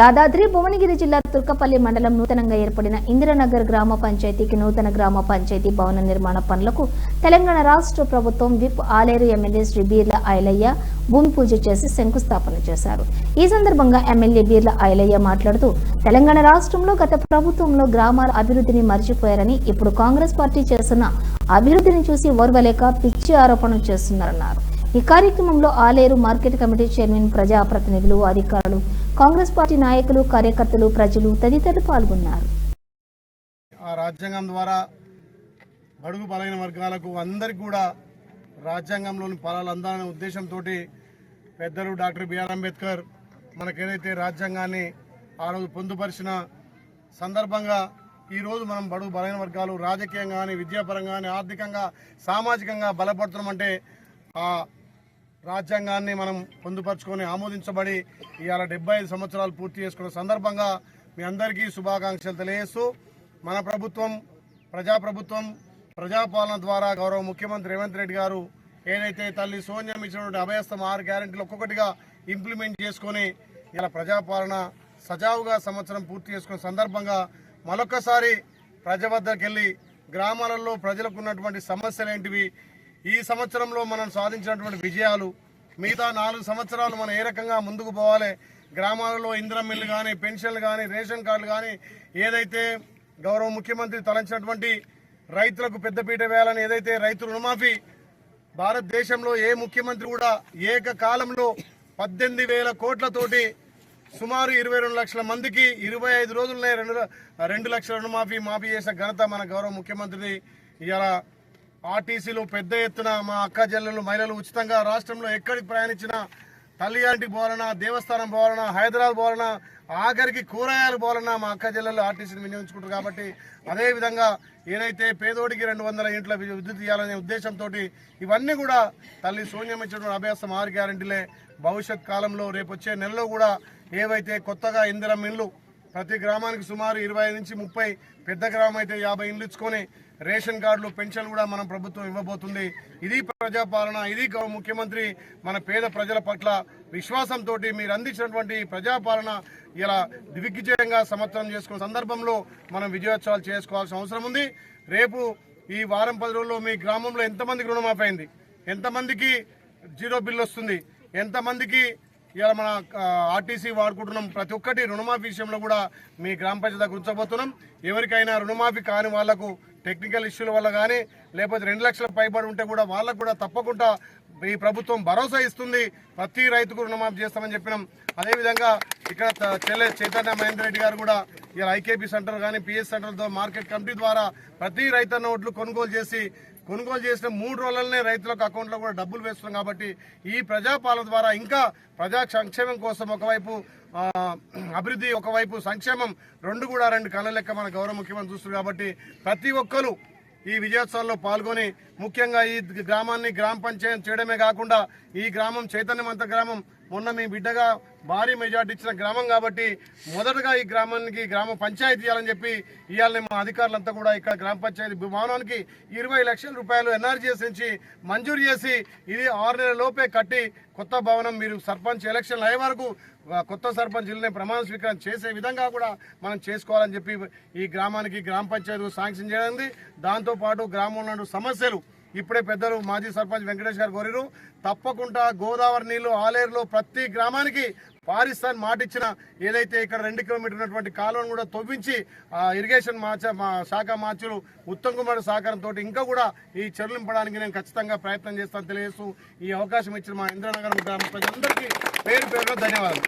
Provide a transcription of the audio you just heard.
యాదాద్రి భువనగిరి జిల్లా తుర్కపల్లి మండలం నూతనంగా ఏర్పడిన ఇందిరానగర్ గ్రామ పంచాయతీకి నూతన గ్రామ పంచాయతీ భవన నిర్మాణ పనులకు తెలంగాణ రాష్ట్ర ప్రభుత్వం విప్ ఆలేరు ఎమ్మెల్యే శ్రీ బీర్ల ఐలయ్య భూమి పూజ చేసి శంకుస్థాపన చేశారు. ఈ సందర్భంగా ఎమ్మెల్యే బీర్ల ఐలయ్య మాట్లాడుతూ తెలంగాణ రాష్ట్రంలో గత ప్రభుత్వంలో గ్రామాల అభివృద్ధిని మర్చిపోయారని ఇప్పుడు కాంగ్రెస్ పార్టీ చేస్తున్న అభివృద్ధిని చూసి ఓర్వలేక పిచ్చి ఆరోపణలు చేస్తున్నారన్నారు. ఈ కార్యక్రమంలో ఆలేరు మార్కెట్ కమిటీ చైర్మన్ ప్రజాప్రతినిధులు అధికారులు కాంగ్రెస్ పార్టీ నాయకులు కార్యకర్తలు ప్రజలు తదితరులు పాల్గొన్నారు. ఆ రాజ్యాంగం ద్వారా బడుగు బలైన వర్గాలకు అందరికి కూడా రాజ్యాంగంలోని ఫలాలు అందాలనే ఉద్దేశంతో పెద్దలు డాక్టర్ బిఆర్ అంబేద్కర్ మనకేదైతే రాజ్యాంగాన్ని ఆ రోజు పొందుపరిచిన సందర్భంగా ఈరోజు మనం బడుగు బలైన వర్గాలు రాజకీయంగా కానీ విద్యాపరంగా కానీ ఆర్థికంగా సామాజికంగా బలపడుతున్నామంటే ఆ రాజ్యాంగాన్ని మనం పొందుపరుచుకొని ఆమోదించబడి ఇవాళ డెబ్బై ఐదు సంవత్సరాలు పూర్తి చేసుకున్న సందర్భంగా మీ అందరికీ శుభాకాంక్షలు తెలియజేస్తూ మన ప్రభుత్వం ప్రజాప్రభుత్వం ప్రజాపాలన ద్వారా గౌరవ ముఖ్యమంత్రి రేవంత్ రెడ్డి గారు ఏదైతే తల్లి సోనియం ఇచ్చినటువంటి అభయస్థం ఆరు గ్యారెంటీలు ఒక్కొక్కటిగా ఇంప్లిమెంట్ చేసుకొని ఇలా ప్రజాపాలన సజావుగా సంవత్సరం పూర్తి చేసుకున్న సందర్భంగా మరొకసారి ప్రజ వద్దకెళ్ళి గ్రామాలలో ప్రజలకు ఉన్నటువంటి సమస్యలు ఏంటివి ఈ సంవత్సరంలో మనం సాధించినటువంటి విజయాలు మిగతా నాలుగు సంవత్సరాలు మనం ఏ రకంగా ముందుకు పోవాలి? గ్రామాలలో ఇంద్రం మిల్లు కానీ పెన్షన్లు కానీ రేషన్ కార్డులు కానీ ఏదైతే గౌరవ ముఖ్యమంత్రి తలంచినటువంటి రైతులకు పెద్దపీట వేయాలని ఏదైతే రైతు రుణమాఫీ భారతదేశంలో ఏ ముఖ్యమంత్రి కూడా ఏకకాలంలో పద్దెనిమిది వేల కోట్లతోటి సుమారు ఇరవై రెండు లక్షల మందికి ఇరవై ఐదు రోజులనే రెండు రెండు లక్షల రుణమాఫీ మాఫీ చేసిన ఘనత మన గౌరవ ముఖ్యమంత్రిది. ఇలా ఆర్టీసీలో పెద్ద ఎత్తున మా అక్క జల్లెలు మహిళలు ఉచితంగా రాష్ట్రంలో ఎక్కడికి ప్రయాణించినా తల్లియాంటి పోవాలన్నా దేవస్థానం పోవాలన్నా హైదరాబాద్ పోవాలన్నా ఆఖరికి కూరగాయలు పోవాలన్నా మా అక్క జిల్లాలో ఆర్టీసీని వినియోగించుకుంటారు కాబట్టి అదేవిధంగా ఏదైతే పేదోడికి రెండు వందల ఇంట్ల విద్యుత్ ఇవ్వాలనే ఉద్దేశంతో ఇవన్నీ కూడా తల్లి శూన్యం ఇచ్చినటువంటి అభ్యాసం ఆరు గ్యారంటీలే. భవిష్యత్ కాలంలో రేపు వచ్చే నెలలో కూడా ఏవైతే కొత్తగా ఇందిరం ఇండ్లు ప్రతి గ్రామానికి సుమారు ఇరవై నుంచి ముప్పై పెద్ద గ్రామం అయితే యాభై ఇండ్లు ఇచ్చుకొని రేషన్ కార్డులు పెన్షన్ కూడా మనం ప్రభుత్వం ఇవ్వబోతుంది. ఇది ప్రజాపాలన ఇది ముఖ్యమంత్రి మన పేద ప్రజల పట్ల విశ్వాసంతో మీరు అందించినటువంటి ప్రజాపాలన ఇలా దిగ్విజయంగా సమర్థనం చేసుకున్న సందర్భంలో మనం విజయోత్సవాలు చేసుకోవాల్సిన అవసరం ఉంది. రేపు ఈ వారం పది రోజుల్లో మీ గ్రామంలో ఎంతమందికి రుణమాఫీ అయింది ఎంతమందికి జీరో బిల్ వస్తుంది? ఎంతమందికి ఇలా మన ఆర్టీసీ వాడుకుంటున్నాం? ప్రతి ఒక్కటి రుణమాఫీ విషయంలో కూడా మీ గ్రామ పంచాయతీ దగ్గర ఉంచబోతున్నాం. ఎవరికైనా రుణమాఫీ కాని వాళ్ళకు టెక్నికల్ ఇష్యూల వల్ల కానీ లేకపోతే రెండు లక్షల పైబడి ఉంటే కూడా వాళ్ళకు కూడా తప్పకుండా ఈ ప్రభుత్వం భరోసా ఇస్తుంది. ప్రతి రైతుకు రుణమాఫీ చేస్తామని చెప్పినాం. అదేవిధంగా ఇక్కడ చెల్లె చైతన్య మహేందర్ రెడ్డి గారు కూడా ఇలా ఐకేపీ సెంటర్ కానీ పిఎస్ సెంటర్తో మార్కెట్ కమిటీ ద్వారా ప్రతి రైతన్న ఓట్లు కొనుగోలు చేసి కొనుగోలు చేసిన మూడు రోజులనే రైతులకు అకౌంట్లో కూడా డబ్బులు వేస్తున్నాం కాబట్టి ఈ ప్రజాపాలన ద్వారా ఇంకా ప్రజా సంక్షేమం కోసం ఒకవైపు అభివృద్ధి ఒకవైపు సంక్షేమం రెండు కూడా రెండు కళ్ళ లెక్క మన గౌరవ ముఖ్యమంత్రి చూస్తున్నారు కాబట్టి ప్రతి ఒక్కరు ఈ విజయోత్సవాల్లో పాల్గొని ముఖ్యంగా ఈ గ్రామాన్ని గ్రామ పంచాయతీ చేయడమే కాకుండా ఈ గ్రామం చైతన్యవంత గ్రామం. మొన్న మీ బిడ్డగా భారీ మెజార్టీ ఇచ్చిన గ్రామం కాబట్టి మొదటగా ఈ గ్రామానికి గ్రామ పంచాయతీ ఇవ్వాలని చెప్పి ఇవాళ మా అధికారులంతా కూడా ఇక్కడ గ్రామ పంచాయతీ భవనానికి ఇరవై లక్షల రూపాయలు ఎన్ఆర్జీఎస్ నుంచి మంజూరు చేసి ఇది ఆరు నెలల లోపే కట్టి కొత్త భవనం మీరు సర్పంచ్ ఎలక్షన్లు అయ్యే వరకు కొత్త సర్పంచ్ ప్రమాణ స్వీకారం చేసే విధంగా కూడా మనం చేసుకోవాలని చెప్పి ఈ గ్రామానికి గ్రామ పంచాయతీ శాంక్షన్ చేయడం దాంతోపాటు గ్రామంలో సమస్యలు ఇప్పుడే పెద్దలు మాజీ సర్పంచ్ వెంకటేష్ గారు కోరిరు. తప్పకుండా గోదావరి నీళ్ళు ఆలేరులో ప్రతి గ్రామానికి పారిస్తాన్ మాటిచ్చిన ఏదైతే ఇక్కడ రెండు కిలోమీటర్ ఉన్నటువంటి కాలువను కూడా తవ్వించి ఆ ఇరిగేషన్ మార్చ మా శాఖ మార్చులు ఉత్తమ్ కుమార్ సహకారంతో ఇంకా కూడా ఈ చెరులింపడానికి నేను ఖచ్చితంగా ప్రయత్నం చేస్తాను. తెలియజేస్తూ ఈ అవకాశం ఇచ్చిన మా ఇంద్రనగరం గ్రామ ప్రజలందరికీ పేరు పేరున ధన్యవాదాలు.